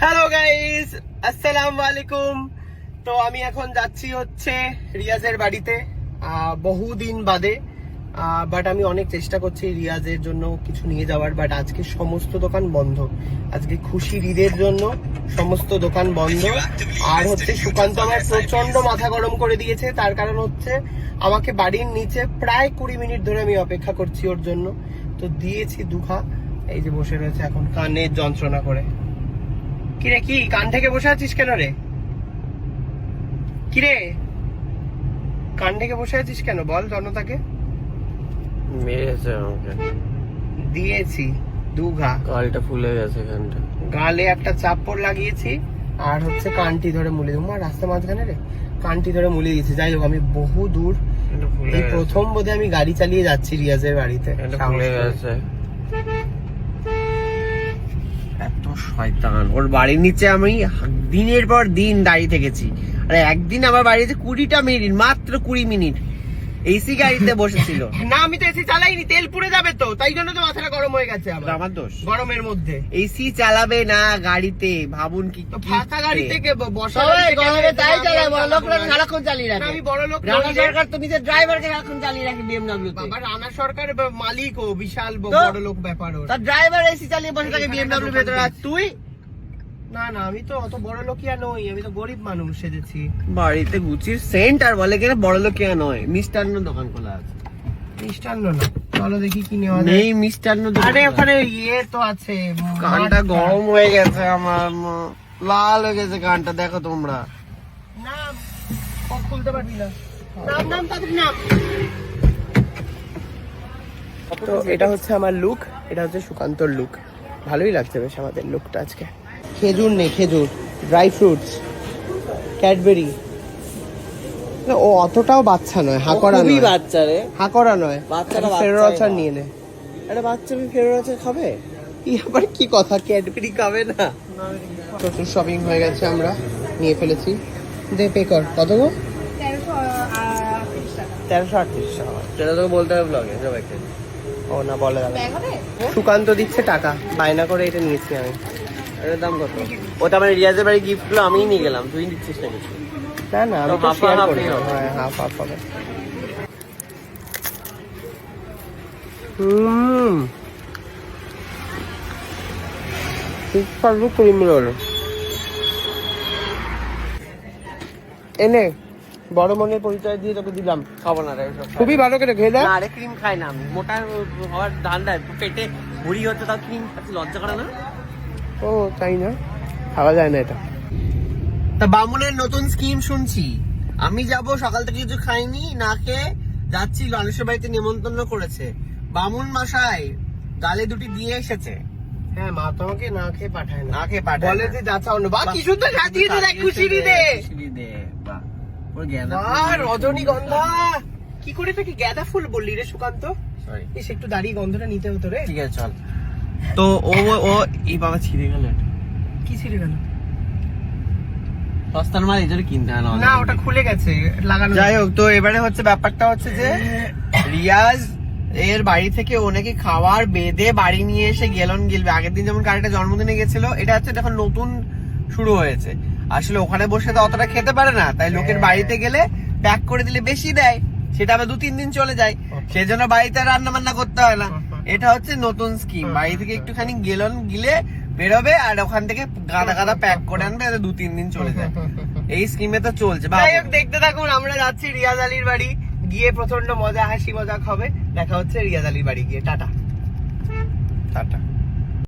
Hello guys আসসালামু আলাইকুম তো আমি এখন যাচ্ছি হচ্ছে রিয়াজের বাড়িতে বহুদিন বাদে বাট আমি অনেক চেষ্টা করছি রিয়াজের জন্য কিছু নিয়ে যাওয়ার বাট আজকে সমস্ত দোকান বন্ধ। আজকে খুশি ঈদের জন্য সমস্ত দোকান বন্ধ। আর হচ্ছে সুকান্ত আমার প্রচণ্ড মাথা গরম করে দিয়েছে। তার কারণ হচ্ছে আমাকে বাড়ির নিচে প্রায় কুড়ি মিনিট ধরে আমি অপেক্ষা করছি ওর জন্য। তো দিয়েছি দুখা এই যে বসে রয়েছে এখন কানের যন্ত্রণা করে। কিরে কি কান থেকে বসে আছিস কেন রে? কিরে? কান থেকে বসে আছিস কেন? বল জনতাকে। মেরেছে আমাকে। দিয়েছি দুঘা। গালটা ফুলে গেছে এখানটা। গালে একটা চাপড় লাগিয়েছি আর হচ্ছে কানটি ধরে মুলে মা রাস্তা মাঝখানে রে? কানটি ধরে মুলে দিয়েছি। যাই হোক আমি বহু দূর এই প্রথম বোধে আমি গাড়ি চালিয়ে যাচ্ছি রিয়াজের বাড়িতে। ফুলে গেছে। শয়তান। ওর বাড়ির নিচে আমি দিনের পর দিন দাঁড়িয়ে থেকেছি। আরে একদিন আমার বাড়িতে কুড়িটা মিনিট, মাত্র কুড়ি মিনিট। এসি গাড়িতে বসেছিল। না, আমি তো এসি চালাইনি তেল পুড়ে তো তাই জন্য তো মাথাটা গরম হয়ে গেছে আমার আমার দোষ। গরমের মধ্যে। এসি চালাবে না গাড়িতে ভাবুন কি ফাঁকা গাড়ি করে। থেকে ব- বসা গরমে তাই চালায় বড় চালাবো লোকরা না। সারাক্ষণ চালিয়ে রাখে আমি বড় লোক রানা। সরকার তো নিজের ড্রাইভারকে সারাক্ষণ চালিয়ে রাখে বিএমডব্লিউ বাবা রানা সরকার মালিক ও বিশাল বড় লোক ব্যাপার ওর। তার ড্রাইভার এসি চালিয়ে বসে থাকে বিএমডব্লিউ ভেতরে। আর তুই? না না আমি তো অত বড় লোকিয়া নই আমি তো গরিব মানুষ সেজেছি। বাড়িতে গুচির সেন্ট আর বলে কিনা বড় লোকিয়া নয় মিষ্টান্ন দোকান খোলা আছে। মিষ্টান্ন না। চলো দেখি কি নেওয়া যায়। নেই মিষ্টান্ন আরে ওখানে ইয়ে তো আছে কানটা গরম হয়ে গেছে আমার লাল হয়ে গেছে কানটা দেখো তোমরা। না খুলতে পারবি না। নাম নাম তাড়াতাড়ি নাম। তো এটা হচ্ছে আমার লুক এটা হচ্ছে সুকান্তর লুক ভালোই লাগছে বেশ আমাদের লুকটা আজকে। খেজুর নেই খেজুর ড্রাই ফ্রুটস ক্যাডবেরি ও অতটাও বাচ্চা নয় হাকরা নয়। বাচ্চা রে। হাকরা নয়। বাচ্চাটা ফেরো বাচ্চাই নিয়ে নে। আরে বাচ্চা আমি ফেরো আছে খাবে? আবার কি কথা ক্যাডবেরি খাবে না? প্রচুর শপিং হয়ে গেছে আমরা নিয়ে ফেলেছি। দে পে কর। কত গো? তেরোশো আটত্রিশ টাকা। সেটা তোকে বলতে হবে ব্লগে সবাইকে ও না বলে দাদা সুকান্ত দিচ্ছে টাকা। বায়না করে এটা নিয়েছি আমি। এটার দাম কত? ওটা আমার রিয়াজের বাড়ি আমিই নিয়ে গেলাম তুই দিচ্ছিস না কিছু না না আমি তো শেয়ার করি হ্যাঁ হাফ হাফ হবে। হুম। সুস্বাদু ক্রিম রোল এনে বড় মনের পরিচয় দিয়ে তোকে দিলাম। খাব না রে খুবই ভালো করে খেয়ে দেয় আরে ক্রিম খাই না। আমি মোটা হওয়ার ধান্দায় পেটে ভুড়ি হচ্ছে তাও ক্রিম লজ্জা করে না? ও তাই না? খাওয়া যায় না এটা। তা বামুনের নতুন স্কিম শুনছি। আমি যাব সকাল থেকে কিছু খাইনি না খেয়ে যাচ্ছি মানুষের বাড়িতে নিমন্ত্রণ করেছে। বামুন মশাই গালে দুটি দিয়ে এসেছে। হ্যাঁ মা তোমাকে না খেয়ে পাঠায় না। খেয়ে পাঠায় বলে যে যা চাও না বা কি সুন্দর সাজিয়েছে দেখ খুশিরি দে খুশিরি দে বাহ ওর জ্ঞান রজনীগন্ধা কি করে তাকে গাঁদা ফুল বললি রে সুকান্ত। সরি একটু দাঁড়িয়ে গন্ধটা নিতে হতো রে। ঠিক আছে চল। তো ও ও এই বাবা ছিঁড়ে গেল কি ছিল গেল? সস্তার মাল এই জন্য কিনতে হয় না ওটা খুলে গেছে লাগানো যাই হোক তো এবারে হচ্ছে ব্যাপারটা হচ্ছে যে রিয়াজ এর বাড়ি থেকে ওনাকে খাবার বেঁধে বাড়ি নিয়ে এসে গেলন গিলবে। আগের দিন যেমন গাড়িটা জন্মদিনে গেছিল এটা হচ্ছে এখন নতুন শুরু হয়েছে। আসলে ওখানে বসে তো অতটা খেতে পারে না তাই লোকের বাড়িতে গেলে প্যাক করে দিলে বেশি দেয় সেটা আবার দু তিন দিন চলে যায়। সেজন্য বাড়িতে রান্না বান্না করতে হয় না। এটা হচ্ছে নতুন স্কিম বাড়ি থেকে একটুখানি গেলন গিলে বেরোবে আর ওখান থেকে গাদা গাদা প্যাক করে আনবে দু তিন দিন চলে যায়। এই স্কিমে তো চলছে। দেখতে থাকুন আমরা যাচ্ছি রিয়াজ আলীর বাড়ি। গিয়ে প্রচণ্ড মজা হাসি মজাক হবে। দেখা হচ্ছে রিয়াজ আলীর বাড়ি গিয়ে। টাটা। টাটা।